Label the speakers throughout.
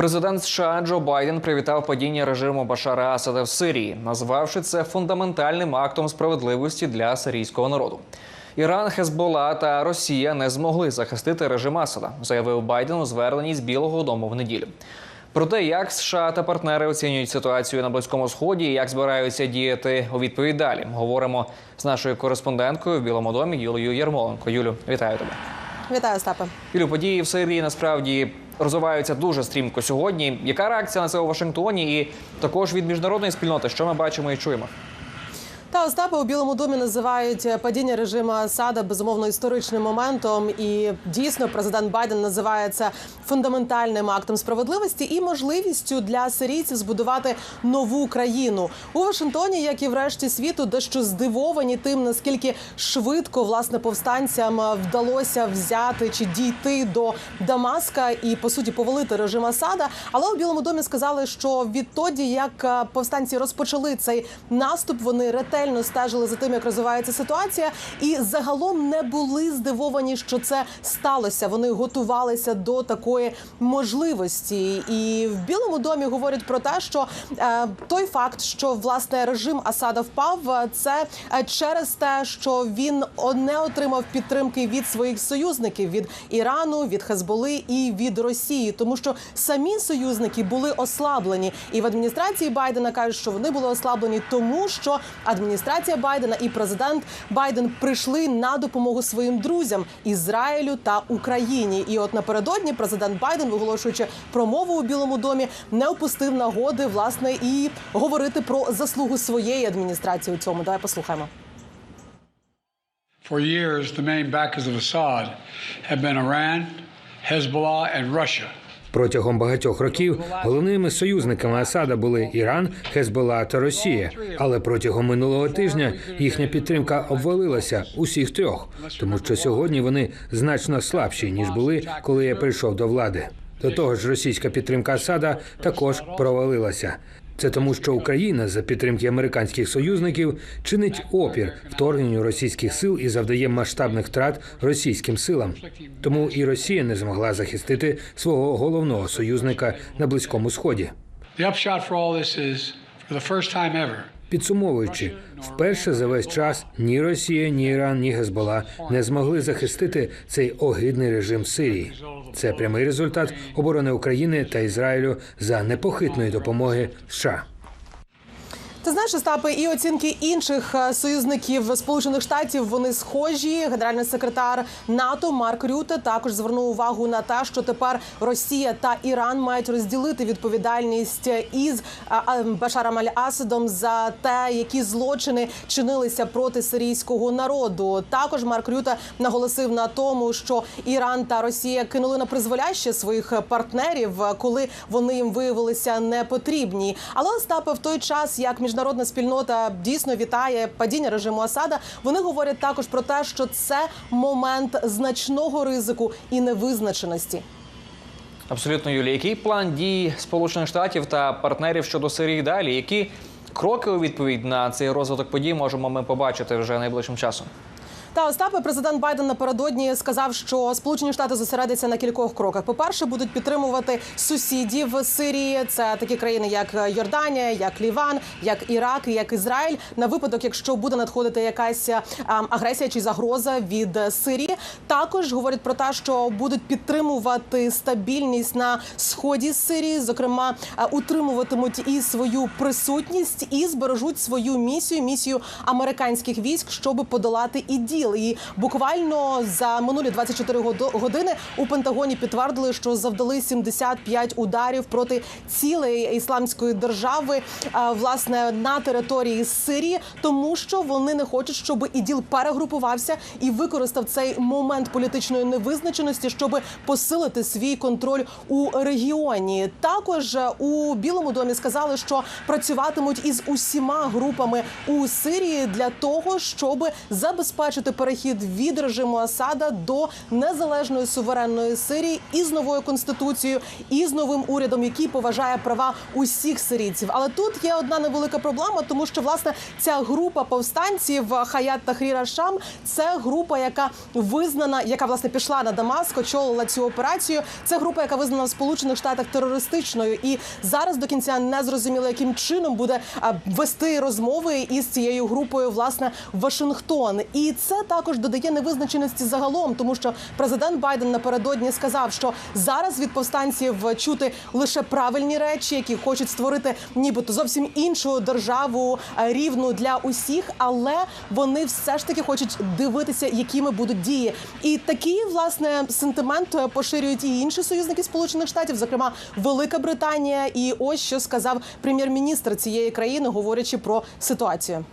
Speaker 1: Президент США Джо Байден привітав падіння режиму Башара Асада в Сирії, назвавши це фундаментальним актом справедливості для сирійського народу. Іран, Хезбола та Росія не змогли захистити режим Асада, заявив Байден у зверненні з Білого Дому в неділю. Про те, як США та партнери оцінюють ситуацію на близькому сході і як збираються діяти у відповідь далі, говоримо з нашою кореспонденткою в Білому домі Юлією Ярмоленко. Юлю, вітаю тебе.
Speaker 2: Вітаю, Остапе.
Speaker 1: Юлю, події в Сирії насправді розвиваються дуже стрімко сьогодні. Яка реакція на це у Вашингтоні? І також від міжнародної спільноти, що ми бачимо і чуємо?
Speaker 2: Та Остапе у Білому домі називають падіння режиму Асада безумовно історичним моментом. І дійсно президент Байден називає це фундаментальним актом справедливості і можливістю для сирійців збудувати нову країну у Вашингтоні, як і в решті світу, дещо здивовані тим, наскільки швидко власне повстанцям вдалося взяти чи дійти до Дамаска і по суті повалити режим Асада. Але у Білому домі сказали, що відтоді, як е, повстанці розпочали цей наступ, вони ретельно стежили за тим, як розвивається ситуація, і загалом не були здивовані, що це сталося. Вони готувалися до такої можливості. І в Білому домі говорять про те, що е, той факт, що власне режим Асада впав, е, це е, через те, що він не отримав підтримки від своїх союзників від Ірану, від Хезболи і від Росії, тому що самі союзники були ослаблені, і в адміністрації Байдена кажуть, що вони були ослаблені, тому що адміністрація Байдена і президент Байден прийшли на допомогу своїм друзям Ізраїлю та Україні. І от напередодні президент Байден, виголошуючи промову у Білому домі, не опустив нагоди власне і говорити про заслугу своєї адміністрації у цьому. Давай послухаємо.
Speaker 3: For years, the main backers of Assad have been Iran, Hezbollah, and Russia.
Speaker 4: Протягом багатьох років головними союзниками Асада були Іран, Хезбола та Росія. Але протягом минулого тижня їхня підтримка обвалилася усіх трьох, тому що сьогодні вони значно слабші ніж були, коли я прийшов до влади. До того ж, російська підтримка Асада також провалилася. Це тому, що Україна за підтримки американських союзників чинить опір вторгненню російських сил і завдає масштабних втрат російським силам. Тому і Росія не змогла захистити свого головного союзника на близькому сході. Підсумовуючи, вперше за весь час ні Росія, ні Іран, ні Гезбола не змогли захистити цей огидний режим Сирії. Це прямий результат оборони України та Ізраїлю за непохитної допомоги США.
Speaker 2: Ти знаєш, Остапе, і оцінки інших е, союзників Сполучених Штатів вони схожі. Генеральний секретар НАТО Марк Рюте також звернув увагу на те, що тепер Росія та Іран мають розділити відповідальність із а, а, Башаром Аль-Асадом за те, які злочини чинилися проти сирійського народу. Також Марк Рюте наголосив на тому, що Іран та Росія кинули на призволяще своїх партнерів, коли вони їм виявилися непотрібні. Але Остапе, в той час, як міжнародна спільнота дійсно вітає падіння режиму Асада, вони говорять також про те, що це момент значного ризику і невизначеності.
Speaker 1: Абсолютно, Юлія. Який план дій Сполучених Штатів та партнерів щодо Сирії далі? Які кроки у відповідь на цей розвиток подій можемо ми побачити вже найближчим часом?
Speaker 2: Та Остапе, президент Байден напередодні сказав, що Сполучені Штати зосередяться на кількох кроках. По перше, будуть підтримувати сусідів Сирії. Це такі країни, як Йорданія, як Ліван, як Ірак, як Ізраїль, на випадок, якщо буде надходити якась агресія чи загроза від Сирії. Також говорять про те, що будуть підтримувати стабільність на сході Сирії, зокрема, утримуватимуть і свою присутність, і збережуть свою місію, місію американських військ, щоб подолати іділ. І буквально за минулі 24 годо- години у Пентагоні підтвердили, що завдали 75 ударів проти цілої ісламської держави, власне, на території Сирії, тому що вони не хочуть, щоб іділ перегрупувався і використав цей момент політичної невизначеності, щоб посилити свій контроль у регіоні. Також е, у Білому домі сказали, що працюватимуть із усіма групами у Сирії для того, щоб забезпечити забезпечити перехід від режиму Асада до незалежної суверенної Сирії із новою конституцією, і з новим урядом, який поважає права усіх сирійців. Але тут є одна невелика проблема, тому що власне ця група повстанців Хаят Тахріра Шам це група, яка визнана, яка власне пішла на Дамаск, очолила цю операцію. Це група, яка визнана в Сполучених Штатах терористичною, і зараз до кінця не зрозуміло, яким чином буде вести розмови із цією групою, власне, Вашингтон. І це також додає невизначеності загалом, тому що президент Байден напередодні сказав, що зараз від повстанців чути лише правильні речі, які хочуть створити нібито зовсім іншу державу е, рівну для усіх, але вони все ж таки хочуть дивитися, якими будуть дії. І такий власне сентимент е, поширюють і інші союзники Сполучених Штатів, зокрема Велика Британія. І ось що сказав прем'єр-міністр цієї країни, говорячи про ситуацію.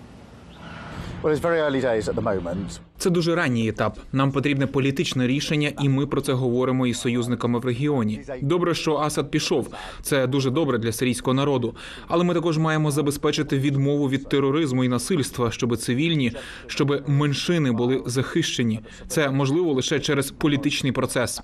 Speaker 5: Це дуже ранній етап. Нам потрібне політичне рішення, і ми про це говоримо із союзниками в регіоні. Добре, що Асад пішов. Це дуже добре для сирійського народу. Але ми також маємо забезпечити відмову від тероризму і насильства, щоб цивільні, щоб меншини були захищені. Це можливо лише через політичний процес.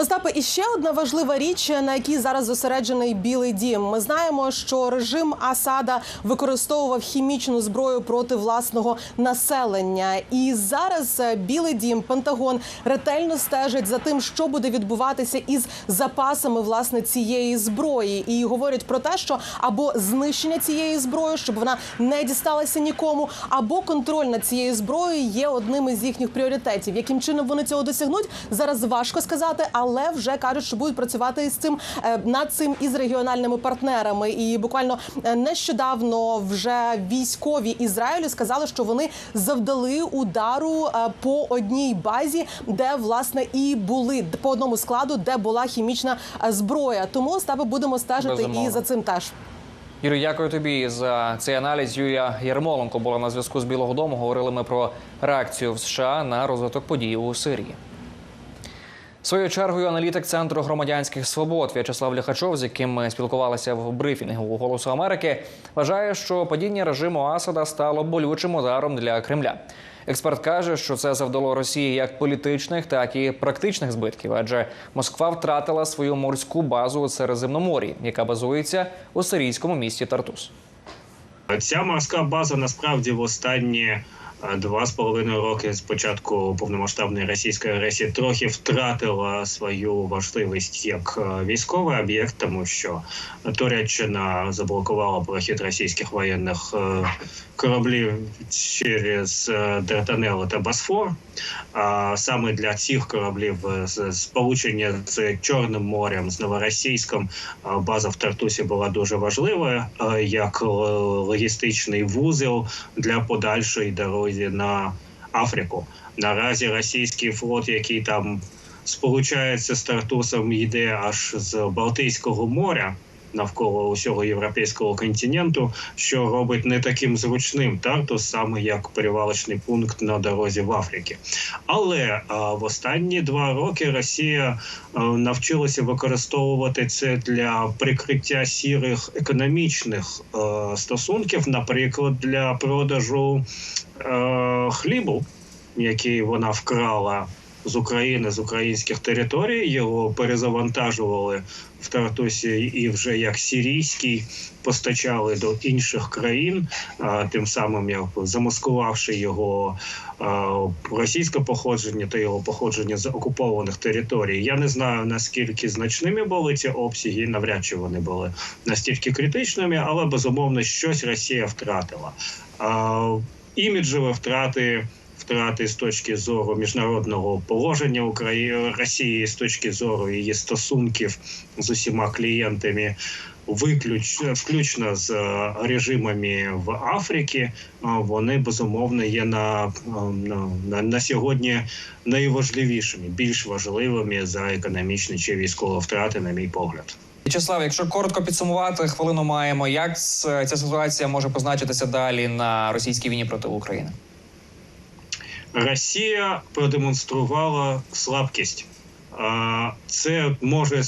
Speaker 2: Остапе, і ще одна важлива річ, на якій зараз зосереджений Білий Дім. Ми знаємо, що режим Асада використовував хімічну зброю проти власного населення. І зараз е, Білий Дім, Пентагон ретельно стежить за тим, що буде відбуватися із запасами власне цієї зброї, і говорять про те, що або знищення цієї зброї, щоб вона не дісталася нікому, або контроль над цією зброєю є одним із їхніх пріоритетів. Яким чином вони цього досягнуть, зараз важко сказати, але вже кажуть, що будуть працювати із цим е, над цим із регіональними партнерами. І буквально е, нещодавно вже військові Ізраїлю сказали, що вони завдали удару е, по одній базі, де власне і були по одному складу, де була хімічна зброя. Тому Остапе, будемо стежити
Speaker 1: Безумовно.
Speaker 2: і за цим теж.
Speaker 1: Юрій, дякую тобі за цей аналіз. Юлія Ярмоленко була на зв'язку з Білого Дому. Говорили ми про реакцію в США на розвиток подій у Сирії. Своєю чергою аналітик Центру громадянських свобод В'ячеслав Ліхачов, з яким ми спілкувалися в брифінгу Голосу Америки, вважає, що падіння режиму Асада стало болючим ударом для Кремля. Експерт каже, що це завдало Росії як політичних, так і практичних збитків, адже Москва втратила свою морську базу у Середземномор'ї, яка базується у сирійському місті Тартус.
Speaker 6: Ця морська база насправді в останні два з половиною роки з початку повномасштабної російської агресії трохи втратила свою важливість як е, військовий об'єкт, тому що Туреччина заблокувала прохід російських воєнних е, кораблів через е, та Босфор. А саме для цих кораблів з- сполучення з Чорним морем, з Новоросійськом е, база в Тартусі була дуже важлива як логістичний вузол для подальшої дороги на Африку. Наразі російський флот, який там сполучається з Тартусом, йде аж з Балтійського моря. Навколо усього європейського континенту, що робить не таким зручним Тартус, саме як перевалочний пункт на дорозі в Африці. Але а, в останні два роки Росія а, навчилася використовувати це для прикриття сірих економічних е, стосунків, наприклад, для продажу е, хлібу, який вона вкрала. З України з українських територій його перезавантажували в Тартусі і вже як сирійський постачали до інших країн, тим самим як замаскувавши його російське походження та його походження з окупованих територій. Я не знаю наскільки значними були ці обсяги, навряд чи вони були настільки критичними, але безумовно щось Росія втратила. Іміджеві втрати. Втрати з точки зору міжнародного положення України Росії, з точки зору її стосунків з усіма клієнтами, виключ включно з е, режимами в Африці, е, вони безумовно є на, е, на, на, на сьогодні найважливішими, більш важливими за економічні чи військові втрати, на мій погляд.
Speaker 1: В'ячеслав, якщо коротко підсумувати, хвилину маємо. Як ця ситуація може позначитися далі на російській війні проти України?
Speaker 6: Росія продемонструвала слабкість. Це може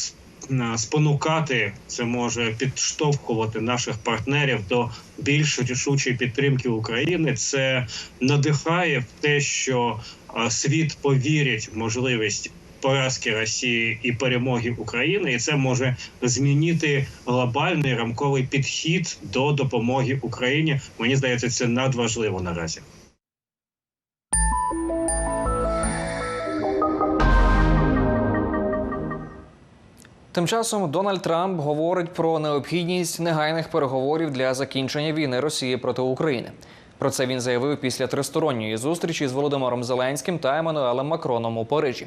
Speaker 6: спонукати, це може підштовхувати наших партнерів до більш рішучої підтримки України. Це надихає в те, що світ повірить в можливість поразки Росії і перемоги України, і це може змінити глобальний рамковий підхід до допомоги Україні. Мені здається, це надважливо наразі.
Speaker 1: Тим часом Дональд Трамп говорить про необхідність негайних переговорів для закінчення війни Росії проти України. Про це він заявив після тристоронньої зустрічі з Володимиром Зеленським та Еммануелем Макроном у Парижі.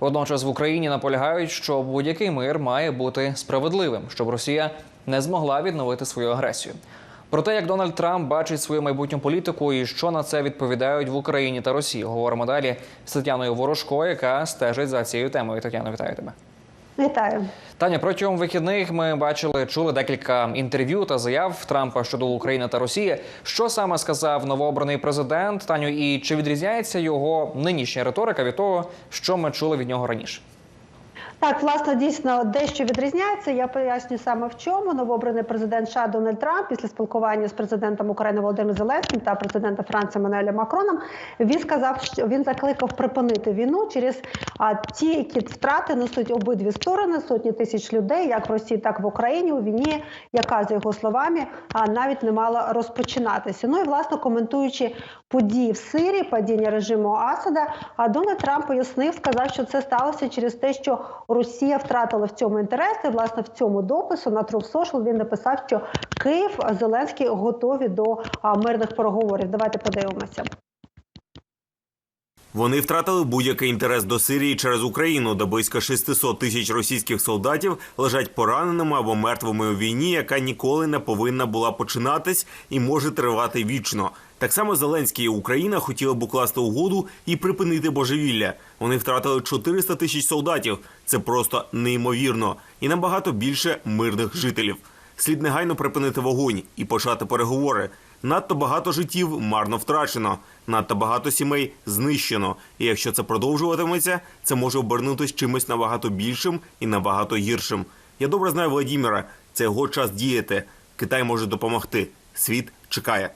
Speaker 1: Водночас в Україні наполягають, що будь-який мир має бути справедливим, щоб Росія не змогла відновити свою агресію. Про те, як Дональд Трамп бачить свою майбутню політику і що на це відповідають в Україні та Росії, говоримо далі з Тетяною Ворожко, яка стежить за цією темою. Тетяно, вітаю тебе.
Speaker 7: Вітаю.
Speaker 1: Таня, протягом вихідних ми бачили, чули декілька інтерв'ю та заяв Трампа щодо України та Росії. Що саме сказав новообраний президент Таню, і чи відрізняється його нинішня риторика від того, що ми чули від нього раніше?
Speaker 7: Так, власне, дійсно дещо відрізняється. Я поясню саме в чому новообраний президент США Дональд Трамп після спілкування з президентом України Володимиром Зеленським та президентом Франції Мануелем Макроном. Він сказав, що він закликав припинити війну через а, ті, які втрати несуть обидві сторони, сотні тисяч людей, як в Росії, так і в Україні у війні, яка за його словами а, навіть не мала розпочинатися. Ну і власне коментуючи події в Сирії, падіння режиму Асада, а Дональд Трамп пояснив, сказав, що це сталося через те, що Росія втратила в цьому інтерес. І, власне в цьому допису на Truth Social він написав, що Київ Зеленський готові до мирних переговорів. Давайте подивимося.
Speaker 8: Вони втратили будь-який інтерес до Сирії через Україну, де близько 600 тисяч російських солдатів лежать пораненими або мертвими у війні, яка ніколи не повинна була починатись і може тривати вічно. Так само Зеленський і Україна хотіли б укласти угоду і припинити божевілля. Вони втратили 400 тисяч солдатів. Це просто неймовірно і набагато більше мирних жителів. Слід негайно припинити вогонь і почати переговори. Надто багато життів марно втрачено, надто багато сімей знищено. І якщо це продовжуватиметься, це може обернутися чимось набагато більшим і набагато гіршим. Я добре знаю Владіміра. Це його час діяти. Китай може допомогти. Світ чекає.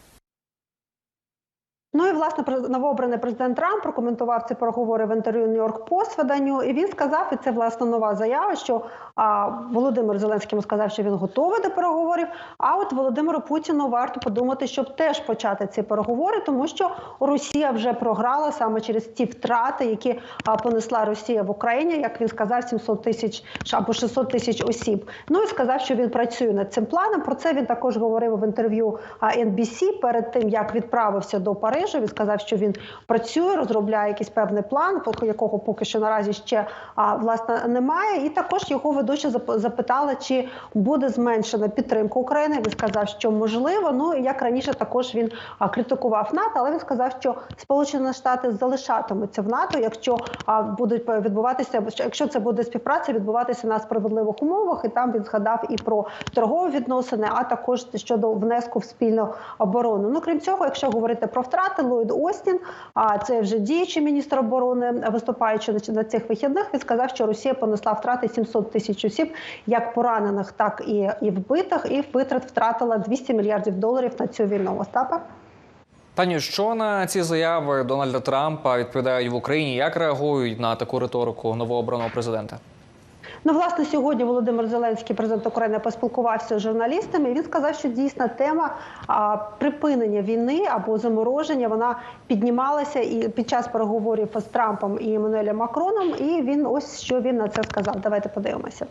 Speaker 7: Ну і власне новообраний президент Трамп прокоментував ці переговори в інтерв'ю Нью-Йорк Пост виданню. І він сказав, і це власне нова заява, що а, Володимир Зеленський сказав, що він готовий до переговорів. А от Володимиру Путіну варто подумати, щоб теж почати ці переговори, тому що Росія вже програла саме через ті втрати, які а, понесла Росія в Україні, як він сказав, 700 тисяч або 600 тисяч осіб. Ну і сказав, що він працює над цим планом. Про це він також говорив в інтерв'ю NBC перед тим, як відправився до Парижу. Він сказав, що він працює, розробляє якийсь певний план, якого поки що наразі ще а, власне немає. І також його ведуча зап- запитала, чи буде зменшена підтримка України. Він сказав, що можливо. Ну як раніше також він а, критикував НАТО, але він сказав, що Сполучені Штати залишатимуться в НАТО, якщо а, будуть відбуватися, якщо це буде співпраця, відбуватися на справедливих умовах. І там він згадав і про торгові відносини, а також щодо внеску в спільну оборону. Ну крім цього, якщо говорити про втрати, Ллойд Остін, а це вже діючий міністр оборони, виступаючи на- цих вихідних, він сказав, що Росія понесла втрати 700 тисяч осіб, як поранених, так і, і вбитих, і витрат втратила 200 мільярдів доларів на цю війну. Остапа.
Speaker 1: Таню, що на ці заяви Дональда Трампа відповідають в Україні? Як реагують на таку риторику новообраного президента?
Speaker 7: Ну, власне, сьогодні Володимир Зеленський, президент України, поспілкувався з журналістами. Він сказав, що дійсна тема а, припинення війни або замороження вона піднімалася і під час переговорів з Трампом і Еммануелем Макроном. І він ось що він на це сказав. Давайте подивимося.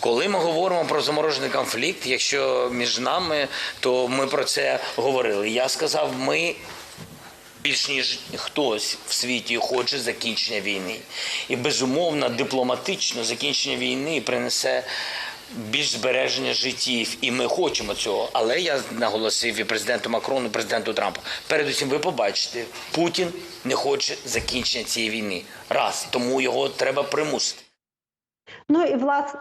Speaker 9: Коли ми говоримо про заморожений конфлікт, якщо між нами, то ми про це говорили. Я сказав, ми більш ніж хтось в світі хоче закінчення війни. І безумовно, дипломатично закінчення війни принесе більш збереження життів, і ми хочемо цього. Але я наголосив і президенту Макрону, і президенту Трампу. Передусім, ви побачите, Путін не хоче закінчення цієї війни. Раз тому його треба примусити.
Speaker 7: Ну і власне.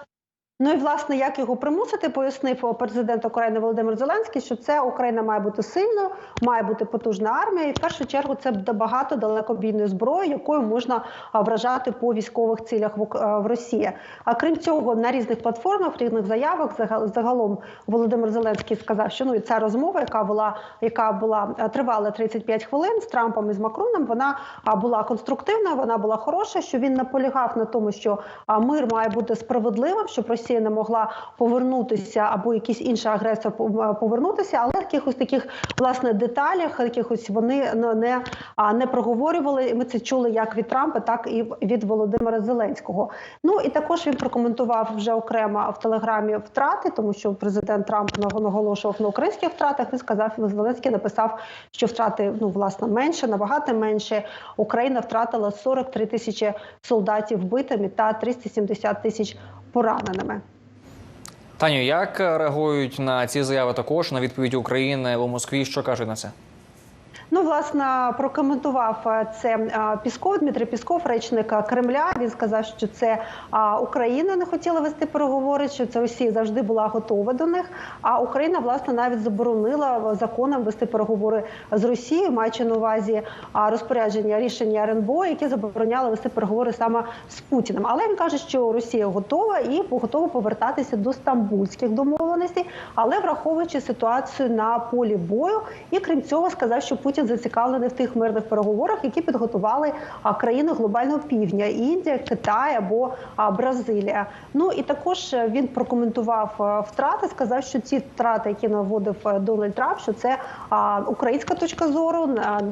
Speaker 7: Ну і власне, як його примусити, пояснив президент України Володимир Зеленський, що це Україна має бути сильною, має бути потужна армія, і в першу чергу це багато далекобійної зброї, якою можна вражати по військових цілях в, Росії. А крім цього, на різних платформах, різних заявах загал- загалом Володимир Зеленський сказав, що ну і ця розмова, яка була, яка була тривала 35 хвилин з Трампом і з Макроном, вона була конструктивна, вона була хороша. Що він наполягав на тому, що мир має бути справедливим, щоб Росія не могла повернутися або якийсь інший агресор пов- повернутися, але якихось таких власне деталях, якихось вони не, не, проговорювали. Ми це чули як від Трампа, так і від Володимира Зеленського. Ну і також він прокоментував вже окремо в телеграмі втрати, тому що президент Трамп наго- наголошував на українських втратах. Він сказав, Зеленський написав, що втрати ну власне менше, набагато менше. Україна втратила 43 тисячі солдатів вбитими та 370 тисяч пораненими.
Speaker 1: Таню, як реагують на ці заяви також на відповідь України у Москві? Що кажуть на це?
Speaker 7: Ну, власне, прокоментував е, це е, Пісков, Дмитрий Пісков, речник е, Кремля. Він сказав, що це Україна не хотіла вести переговори, що це Росія завжди була готова до них. А Україна, власне, навіть заборонила законом вести переговори з Росією, маючи на увазі розпорядження рішення РНБО, які забороняли вести переговори саме з Путіним. Але він каже, що Росія готова і готова повертатися до стамбульських домовленостей, але враховуючи ситуацію на полі бою, і крім цього сказав, що Путін зацікавлений в тих мирних переговорах, які підготували країни глобального півдня Індія, Китай або Бразилія. Ну і також е, він прокоментував е, втрати, сказав, що ці втрати, які наводив е, Дональд Трамп, що це українська точка зору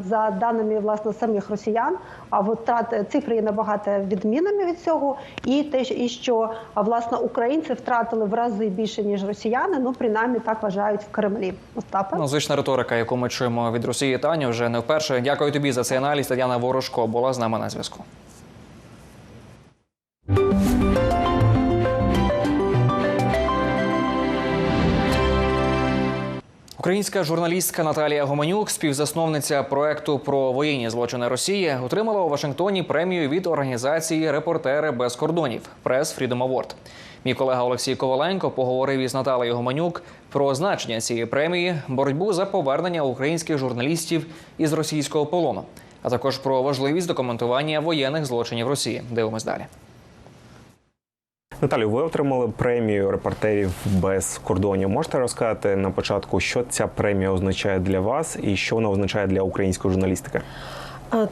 Speaker 7: за даними власне самих росіян. А втрати цифри є набагато відмінними від цього, і те, і що власне українці втратили в рази більше ніж росіяни. Ну принаймні так вважають в Кремлі. Остапе.
Speaker 1: Ну, звична риторика, яку ми чуємо від Росії, Таню, вже не вперше. Дякую тобі за цей аналіз. Тетяна Ворожко була з нами на зв'язку. Українська журналістка Наталія Гоманюк, співзасновниця проекту про воєнні злочини Росії, отримала у Вашингтоні премію від організації Репортери без кордонів Press Freedom Award. Мій колега Олексій Коваленко поговорив із Наталією Гоманюк про значення цієї премії, боротьбу за повернення українських журналістів із російського полону, а також про важливість документування воєнних злочинів Росії. Дивимось далі.
Speaker 10: Наталю, ви отримали премію репортерів без кордонів. Можете розказати на початку, що ця премія означає для вас і що вона означає для української журналістики?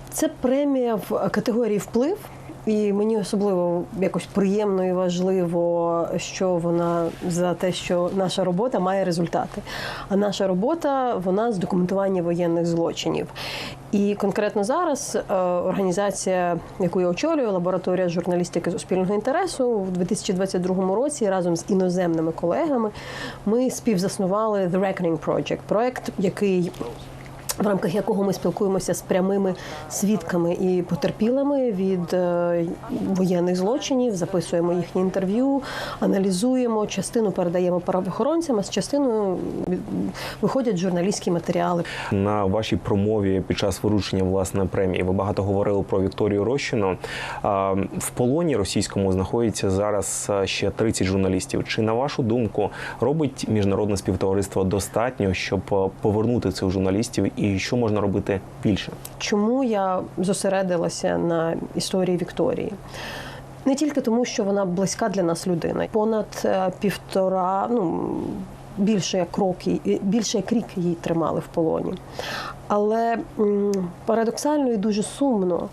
Speaker 11: Це премія в категорії вплив. І мені особливо якось приємно і важливо, що вона за те, що наша робота має результати. А наша робота вона з документування воєнних злочинів. І конкретно зараз е, організація, яку я очолюю, лабораторія журналістики суспільного інтересу, в 2022 році разом з іноземними колегами ми співзаснували The Reckoning Project, проект, який в рамках якого ми спілкуємося з прямими свідками і потерпілими від е, воєнних злочинів, записуємо їхні інтерв'ю, аналізуємо, частину передаємо правоохоронцям, а з частиною виходять журналістські матеріали.
Speaker 10: На вашій промові під час вручення власне премії ви багато говорили про Вікторію Рощину. В полоні російському знаходиться зараз ще 30 журналістів. Чи на вашу думку робить міжнародне співтовариство достатньо, щоб а, повернути цих журналістів, і що можна робити більше?
Speaker 11: Чому я зосередилася на історії Вікторії? Не тільки тому, що вона близька для нас людина. Понад е, півтора, ну більше як роки, більше як рік її тримали в полоні. Але парадоксально і дуже сумно,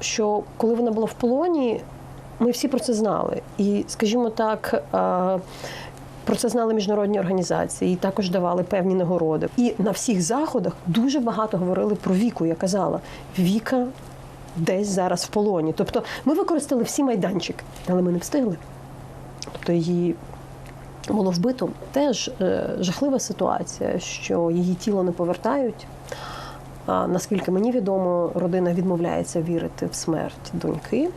Speaker 11: що коли вона була в полоні, ми всі про це знали. І, скажімо так, е, про це знали міжнародні організації, і також давали певні нагороди. І на всіх заходах дуже багато говорили про віку. Я казала, Віка десь зараз в полоні. Тобто ми використали всі майданчики, але ми не встигли. Тобто її було вбито. Теж е, жахлива ситуація, що її тіло не повертають. А наскільки мені відомо, родина відмовляється вірити в смерть доньки,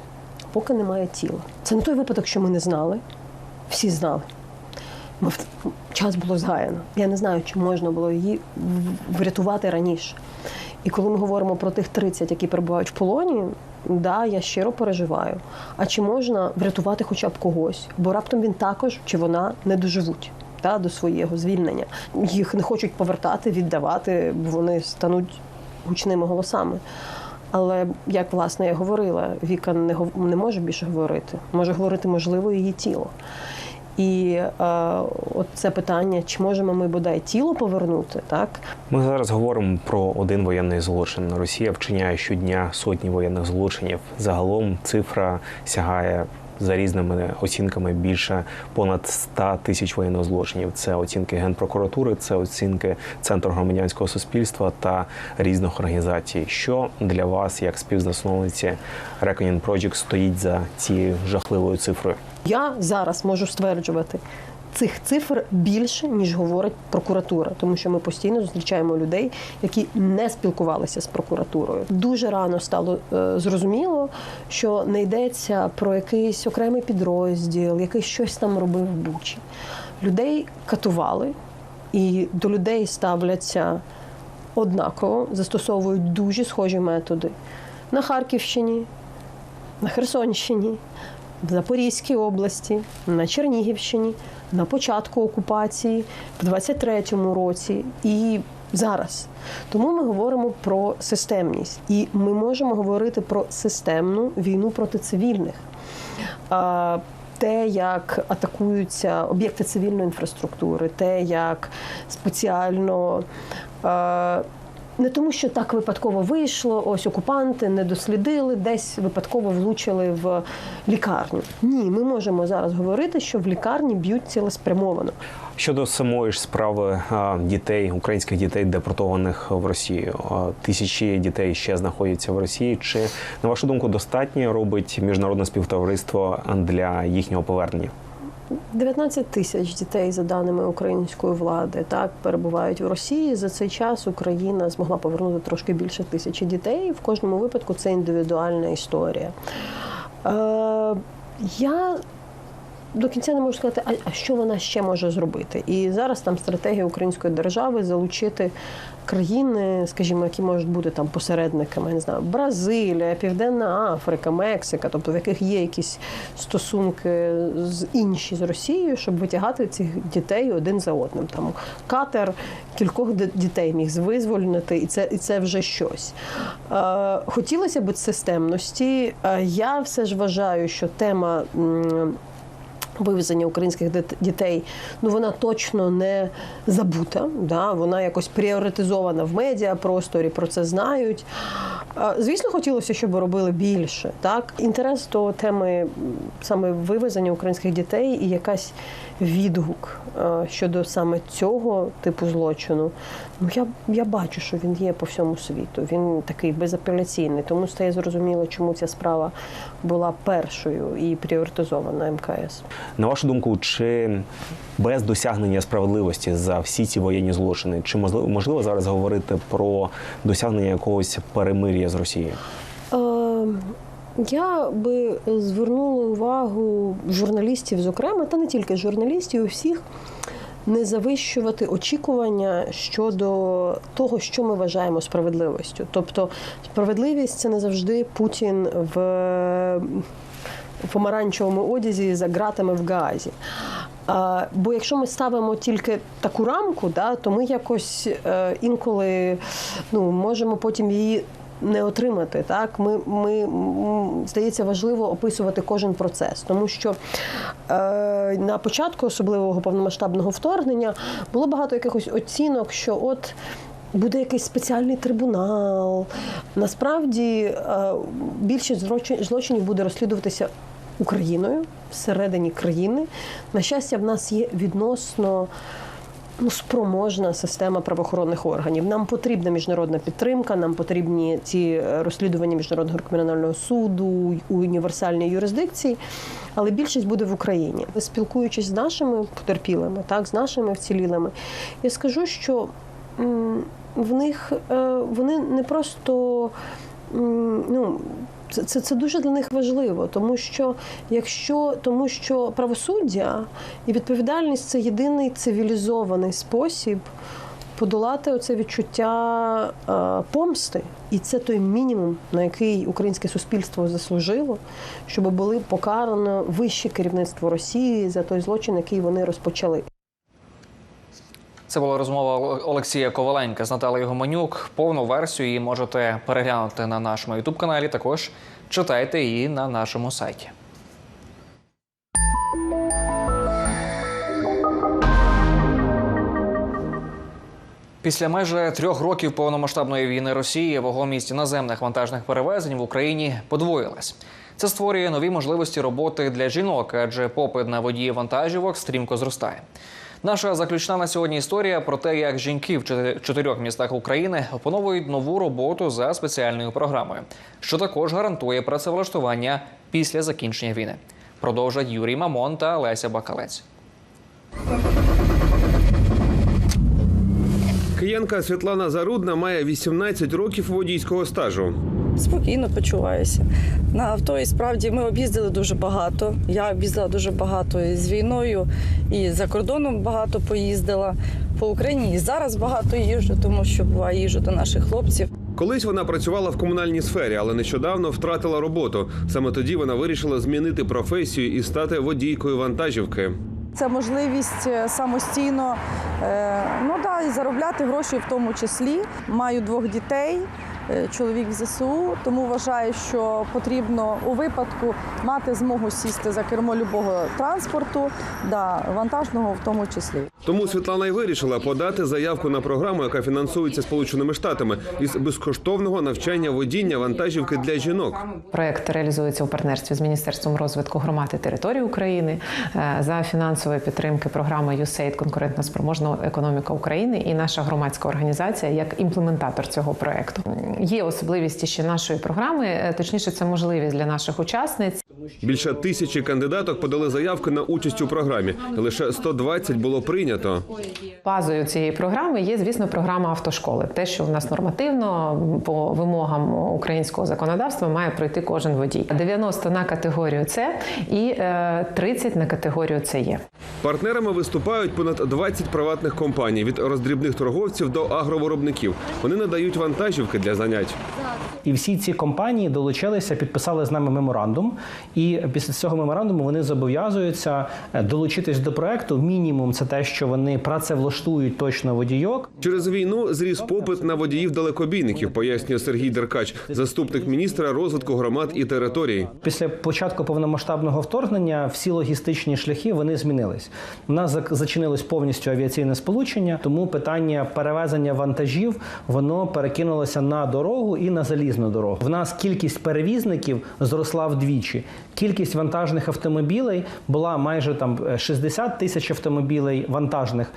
Speaker 11: поки немає тіла. Це не той випадок, що ми не знали. Всі знали. Час було згаяно. Я не знаю, чи можна було її врятувати раніше. І коли ми говоримо про тих 30, які перебувають в полоні, Да, я щиро переживаю. А чи можна врятувати хоча б когось? Бо раптом він також чи вона не доживуть та, до свого звільнення. Їх не хочуть повертати, віддавати, бо вони стануть гучними голосами. Але як власне я говорила, Віка не не може більше говорити. Може говорити можливо її тіло. І е, от це питання, чи можемо ми бодай тіло повернути, так
Speaker 10: Ми зараз говоримо про один воєнний злочин. Росія вчиняє щодня сотні воєнних злочинів. Загалом цифра сягає за різними оцінками більше понад 100 тисяч воєнних злочинів. Це оцінки генпрокуратури, це оцінки Центру громадянського суспільства та різних організацій. Що для вас, як співзасновниці Reckoning Project, стоїть за цією жахливою цифрою?
Speaker 11: Я зараз можу стверджувати. Цих цифр більше ніж говорить прокуратура, тому що ми постійно зустрічаємо людей, які не спілкувалися з прокуратурою. Дуже рано стало е, зрозуміло, що не йдеться про якийсь окремий підрозділ, який щось там робив в Бучі. Людей катували, і до людей ставляться однаково, застосовують дуже схожі методи на Харківщині, на Херсонщині, в Запорізькій області, на Чернігівщині, на початку окупації, в 23-му році і зараз. Тому ми говоримо про системність, і ми можемо говорити про системну війну проти цивільних. Те, як атакуються об'єкти цивільної інфраструктури, те, як спеціально не тому, що так випадково вийшло, ось окупанти не дослідили, десь випадково влучили в лікарню. Ні, ми можемо зараз говорити, що в лікарні б'ють цілеспрямовано.
Speaker 10: Щодо самої ж справи дітей, українських дітей, депортованих в Росію, тисячі дітей ще знаходяться в Росії. Чи на вашу думку достатньо робить міжнародне співтовариство для їхнього повернення?
Speaker 11: 19 тисяч дітей, за даними української влади, так перебувають в Росії. За цей час Україна змогла повернути трошки більше тисячі дітей. В кожному випадку це індивідуальна історія. Е, я до кінця не можу сказати, а, що вона ще може зробити. І зараз там стратегія української держави залучити країни, скажімо, які можуть бути там посередниками, я не знаю, Бразилія, Південна Африка, Мексика, тобто в яких є якісь стосунки з інші з Росією, щоб витягати цих дітей один за одним. Там катер кількох дітей міг визвольнити, і це, і це вже щось. Е, хотілося б системності. Е, я все ж вважаю, що тема. Вивезення українських дітей, ну вона точно не забута. Да? Вона якось пріоритизована в медіапросторі, про це знають. Звісно, хотілося, щоб робили більше. Так? Інтерес до теми саме вивезення українських дітей і якась відгук е, щодо саме цього типу злочину. Ну я, я бачу, що він є по всьому світу. Він такий безапеляційний, тому стає зрозуміло, чому ця справа була першою і пріоритизована МКС.
Speaker 10: На вашу думку, чи без досягнення справедливості за всі ці воєнні злочини, чи можливо можливо зараз говорити про досягнення якогось перемир'я з Росією?
Speaker 11: Я би звернула увагу журналістів, зокрема, та не тільки журналістів, усіх не завищувати очікування щодо того, що ми вважаємо справедливістю. Тобто, справедливість це не завжди Путін в помаранчевому одязі за ґратами в Гаазі. А, Бо якщо ми ставимо тільки таку рамку, да, то ми якось е, інколи ну, можемо потім її не отримати. Так? Ми, ми, здається, важливо описувати кожен процес, тому що е, на початку особливого повномасштабного вторгнення було багато якихось оцінок, що от. Буде якийсь спеціальний трибунал. Насправді е, більшість злочин- злочинів буде розслідуватися Україною всередині країни. На щастя, в нас є відносно ну, спроможна система правоохоронних органів. Нам потрібна міжнародна підтримка, нам потрібні ці е, розслідування міжнародного кримінального суду, універсальної юрисдикції. Але більшість буде в Україні. Спілкуючись з нашими потерпілими, так з нашими вцілілими, я скажу, що в них е, вони не просто ну. Це, це, це дуже для них важливо, тому що якщо тому, що правосуддя і відповідальність це єдиний цивілізований спосіб подолати оце відчуття е, помсти. І це той мінімум, на який українське суспільство заслужило, щоб були покарано вище керівництво Росії за той злочин, який вони розпочали.
Speaker 1: Це була розмова Олексія Коваленка з Наталею Гоманюк. Повну версію її можете переглянути на нашому ютуб каналі. Також читайте її на нашому сайті. Після майже трьох років повномасштабної війни Росії вагомість наземних вантажних перевезень в Україні подвоїлась. Це створює нові можливості роботи для жінок, адже попит на водіїв вантажівок стрімко зростає. Наша заключна на сьогодні історія про те, як жінки в чотирьох містах України опановують нову роботу за спеціальною програмою, що також гарантує працевлаштування після закінчення війни. Продовжать Юрій Мамон та Леся Бакалець.
Speaker 12: Киянка Світлана Зарудна має 18 років водійського стажу.
Speaker 13: Спокійно почуваюся. На авто і справді ми об'їздили дуже багато. Я об'їздила дуже багато і з війною, і за кордоном багато поїздила. По Україні і зараз багато їжджу, тому що буває їжджу до наших хлопців.
Speaker 12: Колись вона працювала в комунальній сфері, але нещодавно втратила роботу. Саме тоді вона вирішила змінити професію і стати водійкою вантажівки.
Speaker 13: Це можливість е, самостійно е, ну да, і заробляти гроші в тому числі. Маю двох дітей. Е, Чоловік в ЗСУ, тому вважаю, що потрібно у випадку мати змогу сісти за кермо любого транспорту, да, вантажного в тому числі.
Speaker 12: Тому Світлана й вирішила подати заявку на програму, яка фінансується Сполученими Штатами із безкоштовного навчання водіння вантажівки для жінок.
Speaker 14: Проект реалізується у партнерстві з Міністерством розвитку громад і територій України е, за фінансової підтримки програми USAID конкурентна спроможна економіка України і наша громадська організація як імплементатор цього проекту. Є особливісті ще нашої програми, е, точніше, це можливість для наших учасниць
Speaker 12: Більше тисячі кандидаток подали заявки на участь у програмі. Лише 120 було прийнято.
Speaker 14: Базою цієї програми є, звісно, програма автошколи. Те, що в нас нормативно по вимогам українського законодавства має пройти кожен водій. 90 на категорію С і е, 30 на категорію С є.
Speaker 12: Партнерами виступають понад 20 приватних компаній від роздрібних торговців до агровиробників. Вони надають вантажівки для занять.
Speaker 15: І всі ці компанії долучилися, підписали з нами меморандум. І після цього меморандуму вони зобов'язуються е, долучитись до проекту. Мінімум це те, що вони працевлаштують точно водійок.
Speaker 12: Через війну зріс попит на водіїв далекобійників, пояснює Сергій Деркач, заступник міністра розвитку громад і територій.
Speaker 15: Після початку повномасштабного вторгнення всі логістичні шляхи вони змінились. У нас зачинилось повністю авіаційне сполучення, тому питання перевезення вантажів воно перекинулося на дорогу і на залізну дорогу. В нас кількість перевізників зросла вдвічі. Кількість вантажних автомобілей була майже там е, 60 тисяч автомобілей вантажних.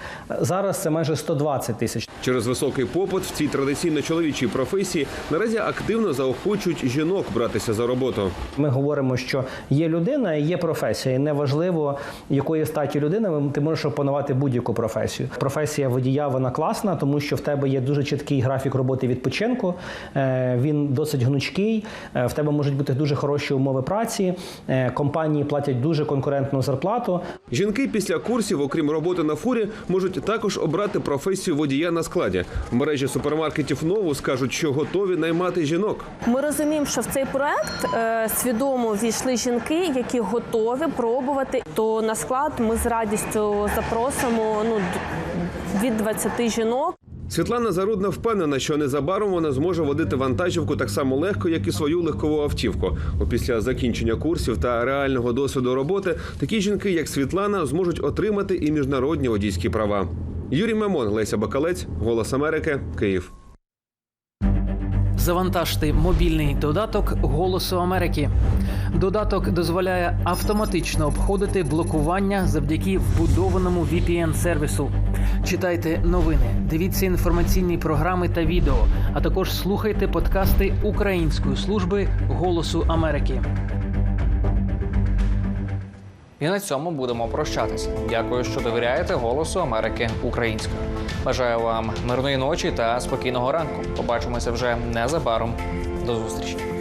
Speaker 15: Зараз це майже 120 тисяч.
Speaker 12: Через високий попит в цій традиційно чоловічій професії наразі активно заохочують жінок братися за роботу.
Speaker 15: Ми говоримо, що є людина і є професія. І неважливо, якої статі людина, ти можеш опанувати будь-яку професію. Професія водія вона класна, тому що в тебе є дуже чіткий графік роботи відпочинку. е, Він досить гнучкий. е, В тебе можуть бути дуже хороші умови праці. е, Компанії платять дуже конкурентну зарплату.
Speaker 12: Жінки після курсів, окрім роботи на фурі, можуть також обрати професію водія на складі. В мережі супермаркетів нову скажуть, що готові наймати жінок.
Speaker 16: Ми розуміємо, що в цей проект е, свідомо війшли жінки, які готові пробувати. То на склад ми з радістю запросимо ну від 20 жінок.
Speaker 12: Світлана Зарудна впевнена, що незабаром вона зможе водити вантажівку так само легко, як і свою легкову автівку. Після закінчення курсів та реального досвіду роботи такі жінки, як Світлана, зможуть отримати і міжнародні водійські права. Юрій Мемон, Леся Бакалець, Голос Америки, Київ.
Speaker 17: Завантажте мобільний додаток Голосу Америки. Додаток дозволяє автоматично обходити блокування завдяки вбудованому VPN-сервісу. Читайте новини, дивіться інформаційні програми та відео, а також слухайте подкасти Української служби Голосу Америки.
Speaker 1: І на цьому будемо прощатися. Дякую, що довіряєте Голосу Америки українською. Бажаю вам мирної ночі та спокійного ранку. Побачимося вже незабаром. До зустрічі.